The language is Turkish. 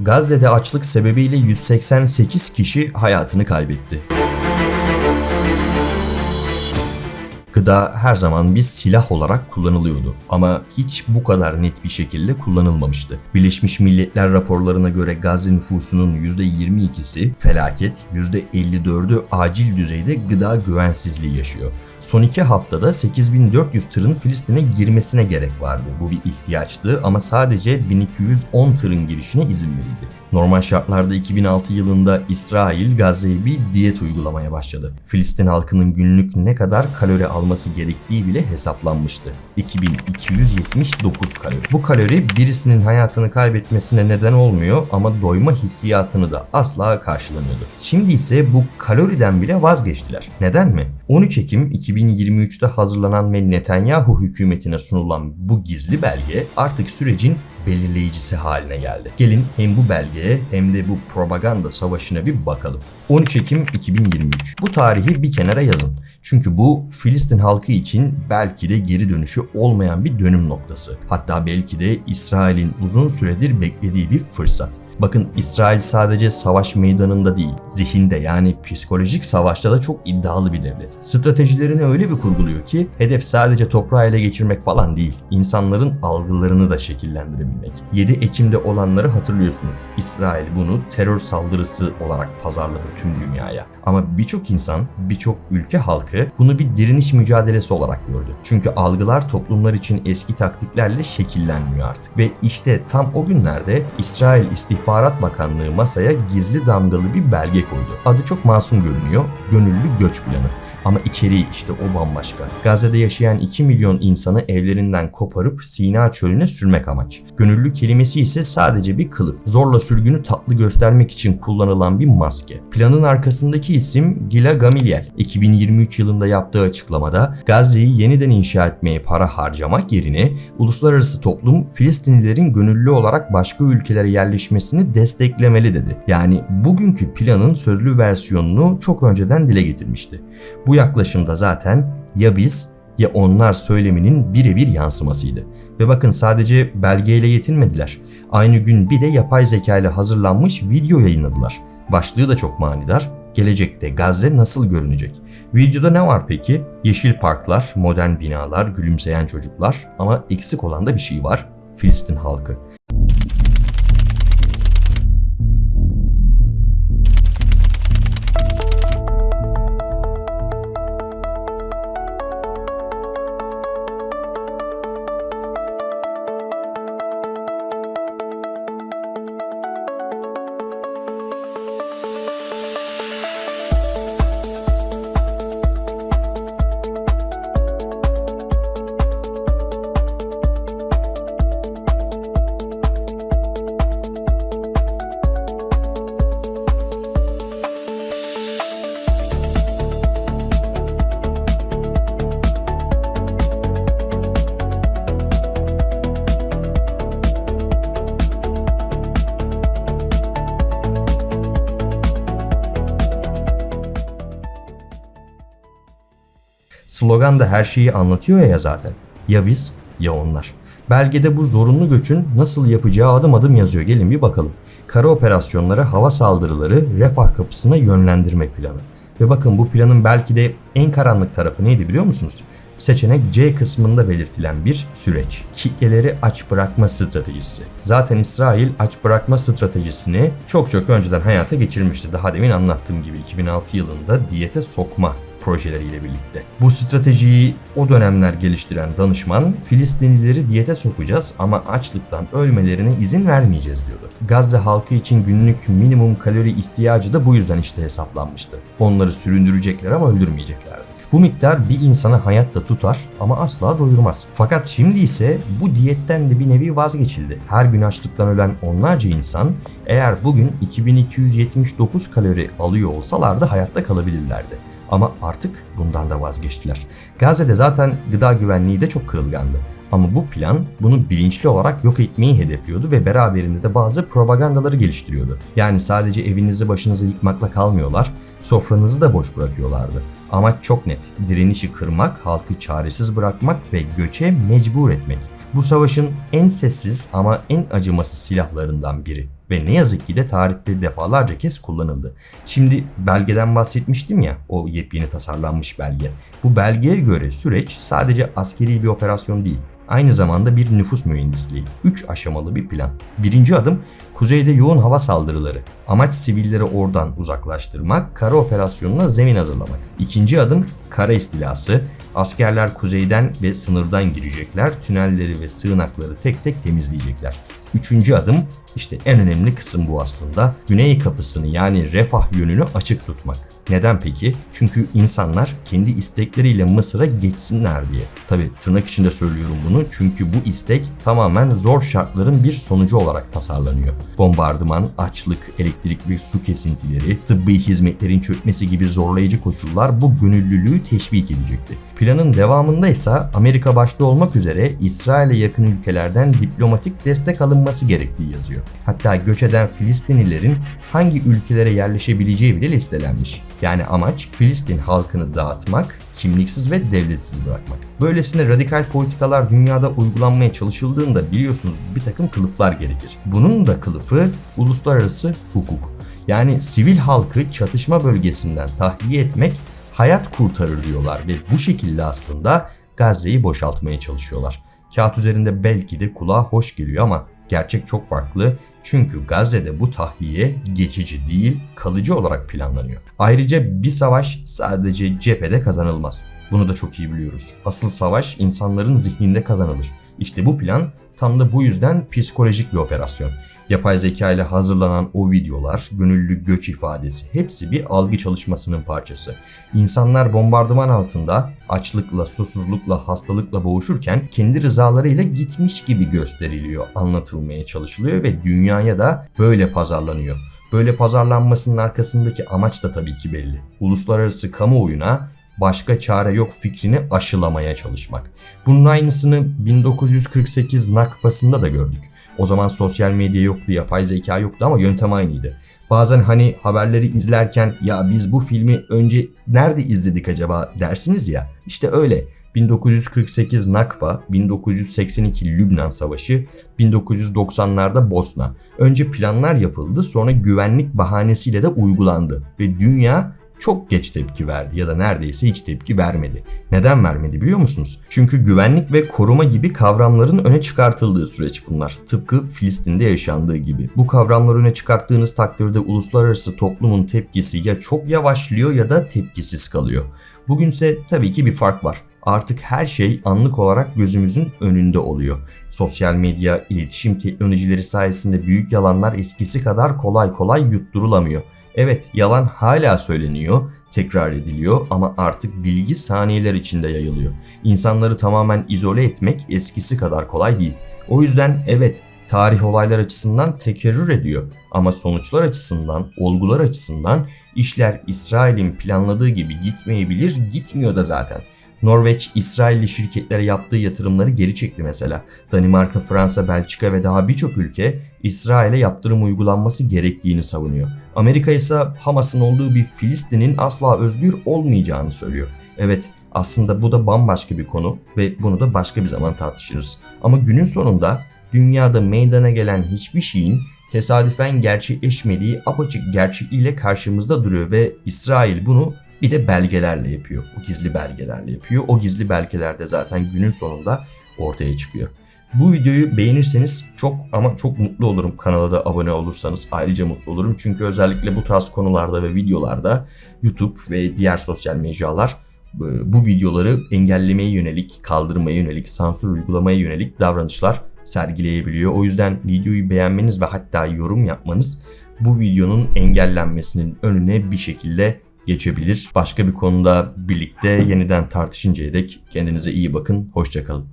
Gazze'de açlık sebebiyle 188 kişi hayatını kaybetti. Gıda her zaman bir silah olarak kullanılıyordu ama hiç bu kadar net bir şekilde kullanılmamıştı. Birleşmiş Milletler raporlarına göre Gazze nüfusunun %22'si felaket, %54'ü acil düzeyde gıda güvensizliği yaşıyor. Son iki haftada 8400 tırın Filistin'e girmesine gerek vardı. Bu bir ihtiyaçtı ama sadece 1210 tırın girişine izin verildi. Normal şartlarda 2006 yılında İsrail Gazze'ye bir diyet uygulamaya başladı. Filistin halkının günlük ne kadar kalori alması gerektiği bile hesaplanmıştı. 2279 kalori. Bu kalori birisinin hayatını kaybetmesine neden olmuyor ama doyma hissiyatını da asla karşılamıyordu. Şimdi ise bu kaloriden bile vazgeçtiler. Neden mi? 13 Ekim 2023'te hazırlanan ve Netanyahu hükümetine sunulan bu gizli belge artık sürecin belirleyicisi haline geldi. Gelin hem bu belgeye hem de bu propaganda savaşına bir bakalım. 13 Ekim 2023. Bu tarihi bir kenara yazın. Çünkü bu Filistin halkı için belki de geri dönüşü olmayan bir dönüm noktası. Hatta belki de İsrail'in uzun süredir beklediği bir fırsat. Bakın İsrail sadece savaş meydanında değil, zihinde yani psikolojik savaşta da çok iddialı bir devlet. Stratejilerini öyle bir kurguluyor ki hedef sadece toprağı ele geçirmek falan değil, insanların algılarını da şekillendirebilmek. 7 Ekim'de olanları hatırlıyorsunuz. İsrail bunu terör saldırısı olarak pazarladı tüm dünyaya. Ama birçok insan, birçok ülke halkı bunu bir direniş mücadelesi olarak gördü. Çünkü algılar toplumlar için eski taktiklerle şekillenmiyor artık. Ve işte tam o günlerde İsrail İstihbarat Bakanlığı masaya gizli damgalı bir belge koydu. Adı çok masum görünüyor. Gönüllü göç planı. Ama içeriği işte o bambaşka. Gazze'de yaşayan 2 milyon insanı evlerinden koparıp Sina çölüne sürmek amaç. Gönüllü kelimesi ise sadece bir kılıf. Zorla sürgünü tatlı göstermek için kullanılan bir maske. Planın arkasındaki isim Gila Gamiliel. 2023 yılında yaptığı açıklamada Gazze'yi yeniden inşa etmeye para harcamak yerine uluslararası toplum Filistinlilerin gönüllü olarak başka ülkelere yerleşmesini desteklemeli dedi. Yani bugünkü planın sözlü versiyonunu çok önceden dile getirmişti. Bu yaklaşımda zaten ya biz ya onlar söyleminin birebir yansımasıydı. Ve bakın sadece belgeyle yetinmediler. Aynı gün bir de yapay zeka ile hazırlanmış video yayınladılar. Başlığı da çok manidar. Gelecekte Gazze nasıl görünecek? Videoda ne var peki? Yeşil parklar, modern binalar, gülümseyen çocuklar ama eksik olan da bir şey var. Filistin halkı. Slogan da her şeyi anlatıyor ya zaten. Ya biz ya onlar. Belgede bu zorunlu göçün nasıl yapacağı adım adım yazıyor. Gelin bir bakalım. Kara operasyonları, hava saldırıları, refah kapısına yönlendirme planı. Ve bakın bu planın belki de en karanlık tarafı neydi biliyor musunuz? Seçenek C kısmında belirtilen bir süreç. Kitleleri aç bırakma stratejisi. Zaten İsrail aç bırakma stratejisini çok çok önceden hayata geçirmişti. Daha demin anlattığım gibi 2006 yılında diyete sokma projeleriyle birlikte. Bu stratejiyi o dönemler geliştiren danışman Filistinlileri diyete sokacağız ama açlıktan ölmelerine izin vermeyeceğiz diyordu. Gazze halkı için günlük minimum kalori ihtiyacı da bu yüzden işte hesaplanmıştı. Onları süründürecekler ama öldürmeyeceklerdi. Bu miktar bir insanı hayatta tutar ama asla doyurmaz. Fakat şimdi ise bu diyetten de bir nevi vazgeçildi. Her gün açlıktan ölen onlarca insan eğer bugün 2279 kalori alıyor olsalardı hayatta kalabilirlerdi. Ama artık bundan da vazgeçtiler. Gazze'de zaten gıda güvenliği de çok kırılgandı. Ama bu plan bunu bilinçli olarak yok etmeyi hedefliyordu ve beraberinde de bazı propagandaları geliştiriyordu. Yani sadece evinizi başınıza yıkmakla kalmıyorlar, sofranızı da boş bırakıyorlardı. Amaç çok net. Direnişi kırmak, halkı çaresiz bırakmak ve göçe mecbur etmek. Bu savaşın en sessiz ama en acımasız silahlarından biri. Ve ne yazık ki de tarihte defalarca kez kullanıldı. Şimdi belgeden bahsetmiştim ya o yepyeni tasarlanmış belge. Bu belgeye göre süreç sadece askeri bir operasyon değil. Aynı zamanda bir nüfus mühendisliği. 3 aşamalı bir plan. Birinci adım kuzeyde yoğun hava saldırıları. Amaç sivilleri oradan uzaklaştırmak, kara operasyonuna zemin hazırlamak. İkinci adım kara istilası. Askerler kuzeyden ve sınırdan girecekler, tünelleri ve sığınakları tek tek temizleyecekler. Üçüncü adım işte en önemli kısım bu aslında. Güney kapısını yani refah yönünü açık tutmak. Neden peki? Çünkü insanlar kendi istekleriyle Mısır'a geçsinler diye. Tabi tırnak içinde söylüyorum bunu çünkü bu istek tamamen zor şartların bir sonucu olarak tasarlanıyor. Bombardıman, açlık, elektrik ve su kesintileri, tıbbi hizmetlerin çökmesi gibi zorlayıcı koşullar bu gönüllülüğü teşvik edecekti. Planın devamında ise Amerika başta olmak üzere İsrail'e yakın ülkelerden diplomatik destek alınması gerektiği yazıyor. Hatta göç eden Filistinlilerin hangi ülkelere yerleşebileceği bile listelenmiş. Yani amaç Filistin halkını dağıtmak, kimliksiz ve devletsiz bırakmak. Böylesine radikal politikalar dünyada uygulanmaya çalışıldığında biliyorsunuz bir takım kılıflar gerekir. Bunun da kılıfı uluslararası hukuk. Yani sivil halkı çatışma bölgesinden tahliye etmek hayat kurtarır diyorlar ve bu şekilde aslında Gazze'yi boşaltmaya çalışıyorlar. Kağıt üzerinde belki de kulağa hoş geliyor ama gerçek çok farklı. Çünkü Gazze'de bu tahliye geçici değil, kalıcı olarak planlanıyor. Ayrıca bir savaş sadece cephede kazanılmaz. Bunu da çok iyi biliyoruz. Asıl savaş insanların zihninde kazanılır. İşte bu plan tam da bu yüzden psikolojik bir operasyon. Yapay zeka ile hazırlanan o videolar, gönüllü göç ifadesi hepsi bir algı çalışmasının parçası. İnsanlar bombardıman altında açlıkla, susuzlukla, hastalıkla boğuşurken kendi rızalarıyla gitmiş gibi gösteriliyor, anlatılmaya çalışılıyor ve dünyaya da böyle pazarlanıyor. Böyle pazarlanmasının arkasındaki amaç da tabii ki belli. Uluslararası kamuoyuna başka çare yok fikrini aşılamaya çalışmak. Bunun aynısını 1948 Nakbası'nda da gördük. O zaman sosyal medya yoktu, yapay zeka yoktu ama yöntem aynıydı. Bazen hani haberleri izlerken ya biz bu filmi önce nerede izledik acaba dersiniz ya. İşte öyle. 1948 Nakba, 1982 Lübnan Savaşı, 1990'larda Bosna. Önce planlar yapıldı sonra güvenlik bahanesiyle de uygulandı ve dünya çok geç tepki verdi ya da neredeyse hiç tepki vermedi. Neden vermedi biliyor musunuz? Çünkü güvenlik ve koruma gibi kavramların öne çıkartıldığı süreç bunlar. Tıpkı Filistin'de yaşandığı gibi. Bu kavramları öne çıkarttığınız takdirde uluslararası toplumun tepkisi ya çok yavaşlıyor ya da tepkisiz kalıyor. Bugünse tabii ki bir fark var. Artık her şey anlık olarak gözümüzün önünde oluyor. Sosyal medya, iletişim teknolojileri sayesinde büyük yalanlar eskisi kadar kolay kolay yutturulamıyor. Evet yalan hala söyleniyor, tekrar ediliyor ama artık bilgi saniyeler içinde yayılıyor. İnsanları tamamen izole etmek eskisi kadar kolay değil. O yüzden evet tarih olaylar açısından tekerrür ediyor ama sonuçlar açısından, olgular açısından işler İsrail'in planladığı gibi gitmeyebilir, gitmiyor da zaten. Norveç, İsrailli şirketlere yaptığı yatırımları geri çekti mesela. Danimarka, Fransa, Belçika ve daha birçok ülke İsrail'e yaptırım uygulanması gerektiğini savunuyor. Amerika ise Hamas'ın olduğu bir Filistin'in asla özgür olmayacağını söylüyor. Evet, aslında bu da bambaşka bir konu ve bunu da başka bir zaman tartışırız. Ama günün sonunda dünyada meydana gelen hiçbir şeyin tesadüfen gerçekleşmediği apaçık gerçekliğiyle karşımızda duruyor ve İsrail bunu bir de belgelerle yapıyor. O gizli belgelerle yapıyor. O gizli belgeler de zaten günün sonunda ortaya çıkıyor. Bu videoyu beğenirseniz çok ama çok mutlu olurum. Kanala da abone olursanız ayrıca mutlu olurum. Çünkü özellikle bu tarz konularda ve videolarda YouTube ve diğer sosyal mecralar e, bu videoları engellemeye yönelik, kaldırmaya yönelik, sansür uygulamaya yönelik davranışlar sergileyebiliyor. O yüzden videoyu beğenmeniz ve hatta yorum yapmanız bu videonun engellenmesinin önüne bir şekilde geçebilir. Başka bir konuda birlikte yeniden tartışıncaya dek kendinize iyi bakın. Hoşçakalın.